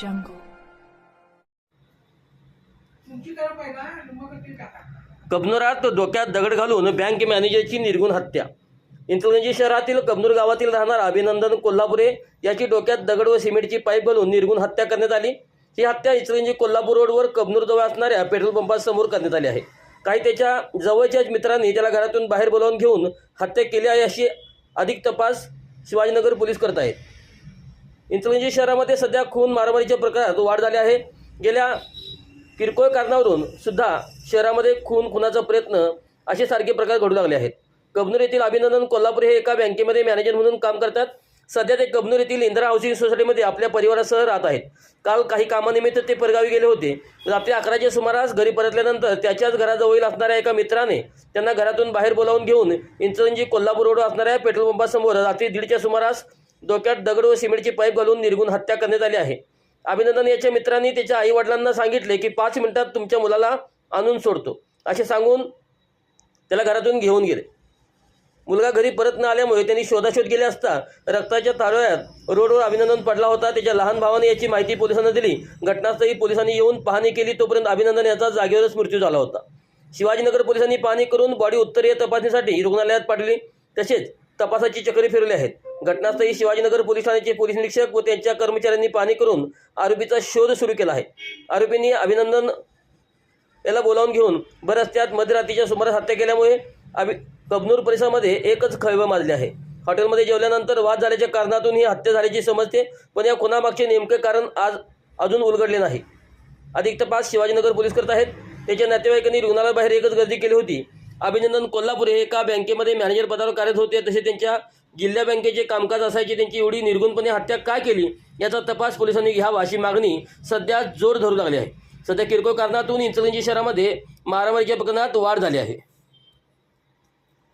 jungle. कबनुरात डोक्यात दगड घालून बँक मॅनेजरची निर्गुण हत्या. इंचलंजी शहरातील कबनूर गावातील राहणार अभिनंदन कोल्हापुरे याची डोक्यात दगड व सिमेंटची पाईप घालून निर्गुण हत्या करण्यात आली. ही हत्या इचलंजी कोल्हापूर रोडवर कबनूर जवळ असणाऱ्या पेट्रोल पंपासमोर करण्यात आली आहे. काही त्याच्या जवळच्याच मित्रांनी त्याला घरातून बाहेर बोलावून घेऊन हत्या केली आहे अशी अधिक तपास शिवाजीनगर पोलीस करत आहेत. इंचलंजी शहरामध्ये सध्या खून मारामारीच्या प्रकारात वाढ झाली आहे. गेल्या किरकोळ कारणावरून सुद्धा शहरामध्ये खून खुनाचा प्रयत्न असे सारखे प्रकार घडू लागले आहेत. कबनूर येथील अभिनंदन कोल्हापूर हे एका बँकेमध्ये मॅनेजर म्हणून काम करतात. सध्या ते कबनूर येथील इंदिरा हाऊसिंग सोसायटीमध्ये आपल्या परिवारासह राहत आहेत. काल काही कामानिमित्त ते परगावी गेले होते. रात्री अकराच्या सुमारास घरी परतल्यानंतर त्याच्याच घराजवळील असणाऱ्या एका मित्राने त्यांना घरातून बाहेर बोलावून घेऊन इंचलंजी कोल्हापूर रोड असणाऱ्या पेट्रोल पंपासमोर रात्री दीडच्या सुमारास डोक्यात दगड व सिमेंटची पाईप घालून निर्गुण हत्या करण्यात आली आहे. अभिनंदन याच्या मित्रांनी त्याच्या आईवडिलांना सांगितले की पाच मिनिटात तुमच्या मुलाला आणून सोडतो. असे सांगून त्याला घरातून घेऊन गेले. मुलगा घरी परत न आल्यामुळे त्यांनी शोधाशोध केली असता रक्ताच्या तारोळ्यात रोडवर अभिनंदन पडला होता. त्याच्या लहान भावाने याची माहिती पोलिसांना दिली. घटनास्थळी पोलिसांनी येऊन पाहणी केली. तोपर्यंत अभिनंदन याचा जागेवरच मृत्यू झाला होता. शिवाजीनगर पोलिसांनी पाहणी करून बॉडी उत्तरीय तपासणीसाठी रुग्णालयात पाठवली. तसेच तपासाची चक्री फिरवली आहेत. घटनास्थळी शिवाजीनगर पोलीस ठाण्याचे पोलीस निरीक्षक व त्यांच्या कर्मचाऱ्यांनी पाहणी करून आरोपीचा शोध सुरू केला आहे. आरोपींनी अभिनंदन याला बोलावून घेऊन बरस्त्यात मध्यरात्रीच्या सुमारास हत्या केल्यामुळे अभि कबनूर परिसरामध्ये एकच खळबळ माजली आहे. हॉटेलमध्ये जेवल्यानंतर वाद झाल्याच्या कारणातून ही हत्या झाल्याची समजते पण या खुनामागचे नेमके कारण आज अजून उलगडले नाही. अधिक तपास शिवाजीनगर पोलीस करत आहेत. त्याच्या नातेवाईकांनी रुग्णालयाबाहेर एकच गर्दी केली होती. अभिनंदन कोल्हापूर हे एका बँकेमध्ये मॅनेजर पदावर कार्यरत होते. तसे त्यांच्या जिल्हा बँकेचे कामकाज असायचे त्यांची एवढी निर्गुणपणे हत्या काय केली याचा तपास पोलिसांनी घ्यावा अशी मागणी सध्या जोर धरू लागली आहे. सध्या किरकोळ कारणातून इंचलंजी शहरामध्ये मारामारीच्या प्रकरणात वाढ झाली आहे.